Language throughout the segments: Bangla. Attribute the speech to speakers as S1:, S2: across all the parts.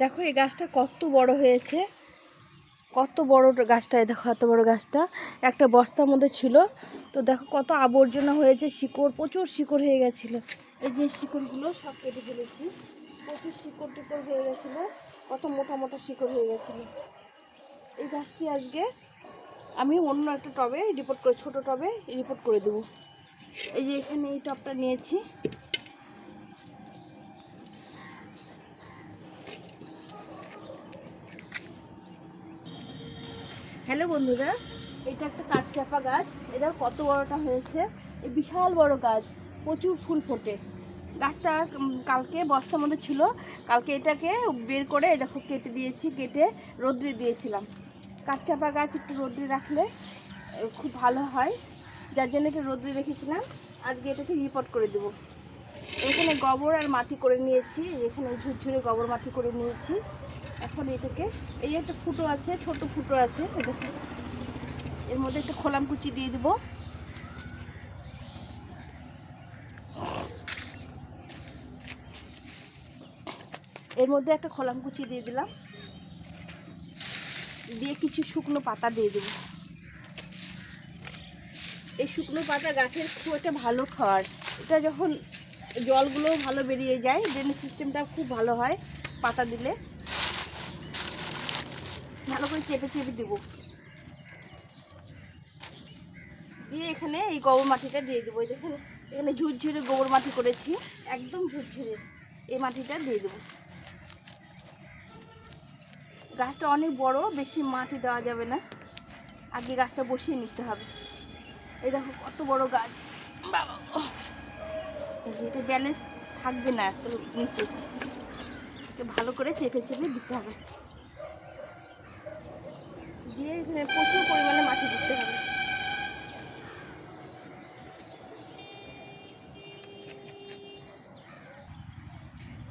S1: দেখো এই গাছটা কত বড় হয়েছে। কত বড় গাছটা দেখো এত বড় গাছটা। একটা বস্তার মধ্যে ছিল। তো দেখো কত আবর্জনা হয়েছে, শিকড়, প্রচুর শিকড় হয়ে গেছিল। এই যে শিকড়গুলো সব কেটে ফেলেছি। প্রচুর শিকড় টিকড় হয়ে গেছিল। কত মোটা মোটা শিকড় হয়ে গেছিল। এই গাছটি আজকে আমি অন্য একটা টবে রিপোর্ট করে, ছোটো টবে রিপোর্ট করে দেবো। এই যে এখানে এই টবটা নিয়েছি। হ্যালো বন্ধুরা, এটা একটা কাঠচাপা গাছ। এটা কত বড়টা হয়েছে? এই বিশাল বড় গাছ, প্রচুর ফুল ফোটে। গাছটা কালকে বস্তার মধ্যে ছিল। কালকে এটাকে বের করে দেখো কেটে দিয়েছি, কেটে রোদ্রে দিয়েছিলাম। কাঠচাপা গাছ একটু রোদ্রে রাখলে খুব ভালো হয়। যার জন্য এটা রোদ্রে রেখেছিলাম। আজকে এটাকে রিপোর্ট করে দেবো। এখানে গোবর আর মাটি করে নিয়েছি, এখানে ঝুরঝুরে গোবর মাটি করে নিয়েছি। এখন এটাকে, এই একটা ফুটো আছে, ছোট ফুটো আছে এর মধ্যে একটা খোলাম কুচি দিয়ে দেবো। এর মধ্যে একটা খোলাম কুচি দিয়ে দিলাম। দিয়ে কিছু শুকনো পাতা দিয়ে দেবো। এই শুকনো পাতা গাছের খুব একটা ভালো খাওয়ার এটা যখন জলগুলো ভালো বেরিয়ে যায় ড্রেনেজ সিস্টেমটা খুব ভালো হয় পাতা দিলে। ভালো করে চেপে চেপে দেবো। দিয়ে এখানে এই গোবর মাটিটা দিয়ে দেবো। দেখুন, এখানে ঝুরঝুরে গোবর মাটি করেছি, একদম ঝুরঝুরে এই মাটিটা দিয়ে দেবো। গাছটা অনেক বড়, বেশি মাটি দেওয়া যাবে না। আগে গাছটা বসিয়ে নিতে হবে। এই দেখো কত বড় গাছ। বাবা এটা ব্যালেন্স থাকবে না এত নিচে ভালো করে চেপে চেপে দিতে হবে। দিয়ে এখানে প্রচুর পরিমাণে মাটি দিতে হবে।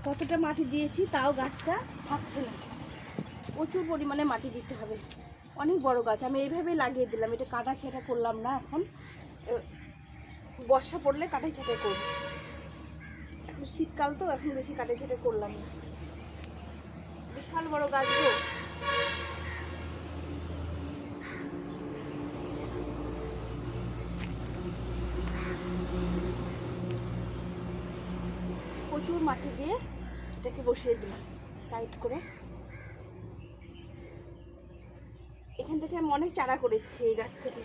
S1: কতটা মাটি দিয়েছি তাও গাছটা থাকছে না। প্রচুর পরিমাণে মাটি দিতে হবে। অনেক বড় গাছ, আমি এইভাবেই লাগিয়ে দিলাম, এটা কাটা ছেঁটা করলাম না এখন। বর্ষা পড়লে কাটাই ছাটাই করব। শীতকাল তো এখন বেশি কাটাই ছাটাই করলাম না। বিশাল বড় গাছ গো। প্রচুর মাটি দিয়ে এটাকে বসিয়ে দিলাম টাইট করে। এখান থেকে আমি অনেক চারা করেছি এই গাছ থেকে।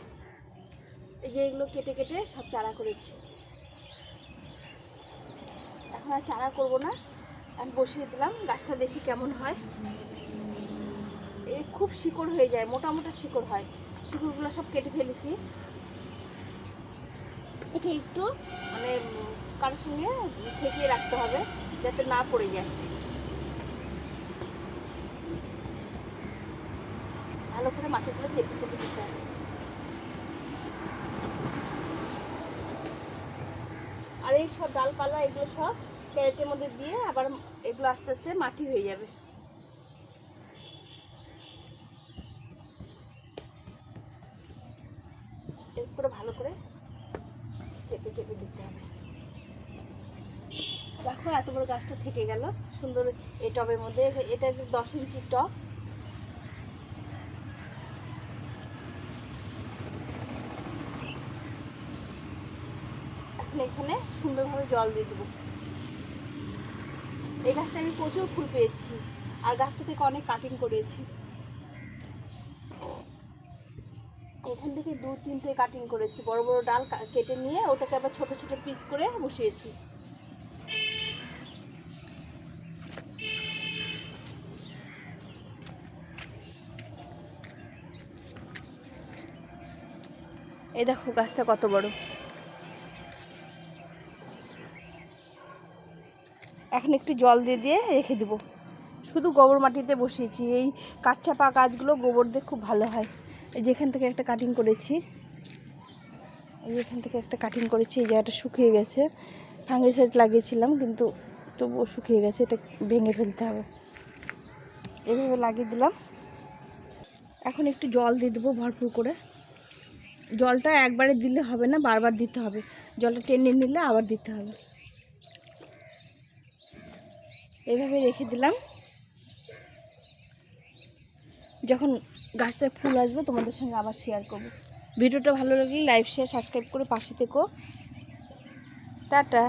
S1: এই যে এগুলো কেটে কেটে সব চারা করেছি। এখন আর চারা করব না। আমি বসিয়ে দিলাম, গাছটা দেখি কেমন হয়। এই খুব শিকড় হয়ে যায় মোটা মোটা শিকড় হয়। শিকড়গুলো সব কেটে ফেলেছি। একে একটু মানে কারোর সঙ্গে ঠেকিয়ে রাখতে হবে, যাতে না পড়ে যায়। ভালো করে মাটিগুলো চেপে চেপে দিতে হবে। আর এই সব ডালপালা, এগুলো সব ক্যারেটের মধ্যে দিয়ে আবার এগুলো আস্তে আস্তে মাটি হয়ে যাবে। এরপরে ভালো করে চেপে চেপে দিতে হবে। দেখো এত বড় গাছটা থেকে গেল। সুন্দর এই টবের মধ্যে। এটা দশ ইঞ্চির টব। এখন এখানে সুন্দরভাবে জল দিয়ে দেবো। এই গাছটা আমি প্রচুর ফুল পেয়েছি আর গাছটা থেকে অনেক কাটিং করেছি। এখান থেকে দু তিনটে কাটিং করেছি। বড় বড় ডাল কেটে নিয়ে ওটাকে আবার ছোট ছোট পিস করে বসিয়েছি। এই দেখো গাছটা কত বড়। এখন একটু জল দিয়ে দিয়ে রেখে দেবো। শুধু গোবর মাটিতে বসিয়েছি। এই কাঠচাপা গাছগুলো গোবর দিয়ে খুব ভালো হয়। এই যেখান থেকে একটা কাটিং করেছি। এই এখান থেকে একটা কাটিং করেছি। এই জায়গাটা শুকিয়ে গেছে। ফাঙ্গিসাইড লাগিয়েছিলাম, কিন্তু তবুও শুকিয়ে গেছে। এটা ভেঙে ফেলতে হবে। এভাবে লাগিয়ে দিলাম। এখন একটু জল দিয়ে দেবো ভরপুর করে। জলটা একবারে দিলে হবে না, বারবার দিতে হবে। জলটা টেনে নিলে আবার দিতে হবে। এভাবে রেখে দিলাম। যখন গাছটায় ফুল আসবে, তোমাদের সঙ্গে আবার শেয়ার করব। ভিডিওটা ভালো লাগলে লাইভ শেয়ার সাবস্ক্রাইব করে পাশে থেকো। টাটা।